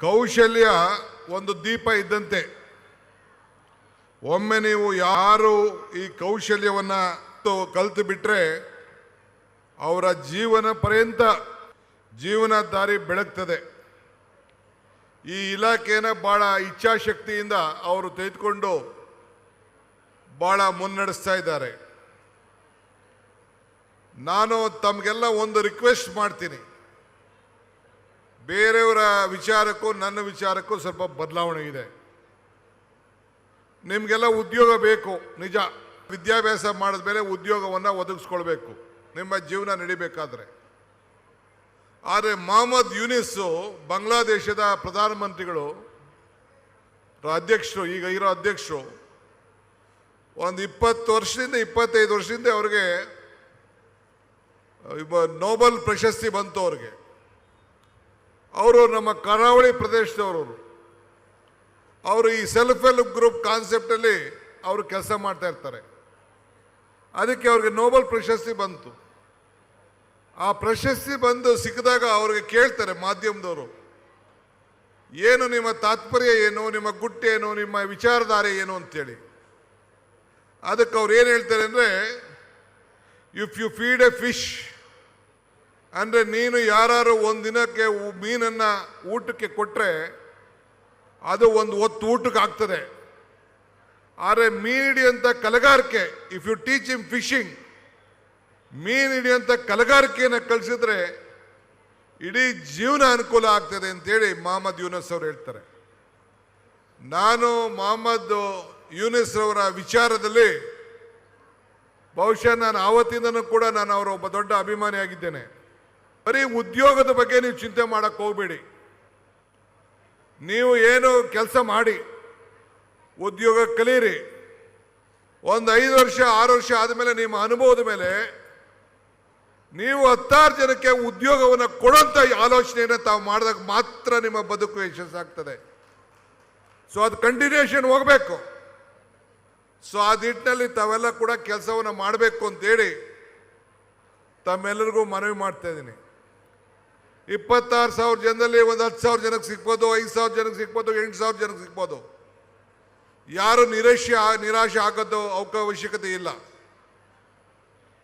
ಕೌಶಲ್ಯ ಒಂದು ದೀಪ ಇದ್ದಂತೆ. ಒಮ್ಮೆ ನೀವು ಯಾರು ಈ ಕೌಶಲ್ಯವನ್ನು ಕಲ್ತು ಬಿಟ್ರೆ ಅವರ ಜೀವನ ಪರ್ಯಂತ ಜೀವನ ದಾರಿ ಬೆಳಗ್ತದೆ. ಈ ಇಲಾಖೆನ ಬಹಳ ಇಚ್ಛಾಶಕ್ತಿಯಿಂದ ಅವರು ತೆಗೆದುಕೊಂಡು ಬಹಳ ಮುನ್ನಡೆಸ್ತಾ ಇದ್ದಾರೆ. ನಾನು ತಮಗೆಲ್ಲ ಒಂದು ರಿಕ್ವೆಸ್ಟ್ ಮಾಡ್ತೀನಿ. ಬೇರೆಯವರ ವಿಚಾರಕ್ಕೂ ನನ್ನ ವಿಚಾರಕ್ಕೂ ಸ್ವಲ್ಪ ಬದಲಾವಣೆ ಇದೆ. ನಿಮಗೆಲ್ಲ ಉದ್ಯೋಗ ಬೇಕು, ನಿಜ. ವಿದ್ಯಾಭ್ಯಾಸ ಮಾಡಿದ ಮೇಲೆ ಉದ್ಯೋಗವನ್ನು ಒದಗಿಸ್ಕೊಳ್ಬೇಕು. ನಿಮ್ಮ ಜೀವನ ನಡಿಬೇಕಾದ್ರೆ. ಆದರೆ ಮೊಹಮ್ಮದ್ ಯೂನಿಸ್ಸು ಬಾಂಗ್ಲಾದೇಶದ ಪ್ರಧಾನಮಂತ್ರಿಗಳು ಅಧ್ಯಕ್ಷರು ಈಗ ಇರೋ ಅಧ್ಯಕ್ಷರು, ಒಂದು ಇಪ್ಪತ್ತು ವರ್ಷದಿಂದ, ಇಪ್ಪತ್ತೈದು ವರ್ಷದಿಂದ ಅವ್ರಿಗೆ ನೋಬಲ್ ಪ್ರಶಸ್ತಿ ಬಂತು ಅವ್ರಿಗೆ. ಅವರು ನಮ್ಮ ಕರಾವಳಿ ಪ್ರದೇಶದವರು ಅವರು ಈ ಸೆಲ್ಫ್ ಹೆಲ್ಪ್ ಗ್ರೂಪ್ ಕಾನ್ಸೆಪ್ಟಲ್ಲಿ ಅವರು ಕೆಲಸ ಮಾಡ್ತಾ ಇರ್ತಾರೆ. ಅದಕ್ಕೆ ಅವ್ರಿಗೆ ನೋಬಲ್ ಪ್ರಶಸ್ತಿ ಬಂತು. ಆ ಪ್ರಶಸ್ತಿ ಬಂದು ಸಿಕ್ಕಿದಾಗ ಅವ್ರಿಗೆ ಕೇಳ್ತಾರೆ ಮಾಧ್ಯಮದವರು. ಏನು ನಿಮ್ಮ ತಾತ್ಪರ್ಯ ಏನು, ನಿಮ್ಮ ಗುಟ್ಟೇನು ನಿಮ್ಮ ವಿಚಾರಧಾರೆ ಏನು ಅಂತೇಳಿ. ಅದಕ್ಕೆ ಅವ್ರು ಏನು ಹೇಳ್ತಾರೆ ಅಂದರೆ if you feed a fish ಅಂದರೆ ನೀನು ಯಾರು ಒಂದು ದಿನಕ್ಕೆ ಮೀನನ್ನು ಊಟಕ್ಕೆ ಕೊಟ್ಟರೆ ಅದು ಒಂದು ಹೊತ್ತು ಊಟಕ್ಕೆ ಆಗ್ತದೆ. ಆದರೆ ಮೀನು ಹಿಡಿಯುವಂಥ ಕಲಗಾರಿಕೆ if you teach him fishing ಮೀನು ಹಿಡಿಯುವಂಥ ಕಲಗಾರಿಕೆಯನ್ನು ಕಲಿಸಿದ್ರೆ ಇಡೀ ಜೀವನ ಅನುಕೂಲ ಆಗ್ತದೆ ಅಂತೇಳಿ ಮೊಹಮ್ಮದ್ ಯೂನಸ್ ಅವರು ಹೇಳ್ತಾರೆ. ನಾನು ಮೊಹಮ್ಮದ್ ಯೂನಿಸ್ ಅವರ ವಿಚಾರದಲ್ಲಿ ಬಹುಶಃ ನಾನು ಆವತ್ತಿಂದನೂ ಕೂಡ ನಾನು ಅವರ ಒಬ್ಬ ದೊಡ್ಡ ಅಭಿಮಾನಿಯಾಗಿದ್ದೇನೆ. ಬರೀ ಉದ್ಯೋಗದ ಬಗ್ಗೆ ನೀವು ಚಿಂತೆ ಮಾಡಕ್ಕೆ ಹೋಗಬೇಡಿ. ನೀವು ಏನು ಕೆಲಸ ಮಾಡಿ, ಉದ್ಯೋಗ ಕಲೀರಿ. ಒಂದು ಐದು ವರ್ಷ, ಆರು ವರ್ಷ ಆದಮೇಲೆ ನಿಮ್ಮ ಅನುಭವದ ಮೇಲೆ ನೀವು ಹತ್ತಾರು ಜನಕ್ಕೆ ಉದ್ಯೋಗವನ್ನು ಕೊಡೋಂಥ ಆಲೋಚನೆಯನ್ನು ತಾವು ಮಾಡಿದಾಗ ಮಾತ್ರ ನಿಮ್ಮ ಬದುಕು ಯಶಸ್ಸಾಗ್ತದೆ. ಸೊ ಅದು ಕಂಟಿನ್ಯೂಷನ್ ಹೋಗಬೇಕು. ಸೊ ಆ ನಿಟ್ಟಿನಲ್ಲಿ ತಾವೆಲ್ಲ ಕೂಡ ಕೆಲಸವನ್ನು ಮಾಡಬೇಕು ಅಂತೇಳಿ ತಮ್ಮೆಲ್ಲರಿಗೂ ಮನವಿ ಮಾಡ್ತಾ ಇದ್ದೀನಿ. ಇಪ್ಪತ್ತಾರು ಸಾವಿರ ಜನದಲ್ಲಿ ಒಂದು ಹತ್ತು ಸಾವಿರ ಜನಕ್ಕೆ ಸಿಗ್ಬೋದು, ಐದು ಸಾವಿರ ಜನಕ್ಕೆ ಸಿಗ್ಬೋದು, ಎಂಟು ಸಾವಿರ ಜನಕ್ಕೆ ಸಿಗ್ಬೋದು. ಯಾರು ನಿರಾಶೆ ನಿರಾಶೆ ಆಗೋದು ಅವಶ್ಯಕತೆ ಇಲ್ಲ.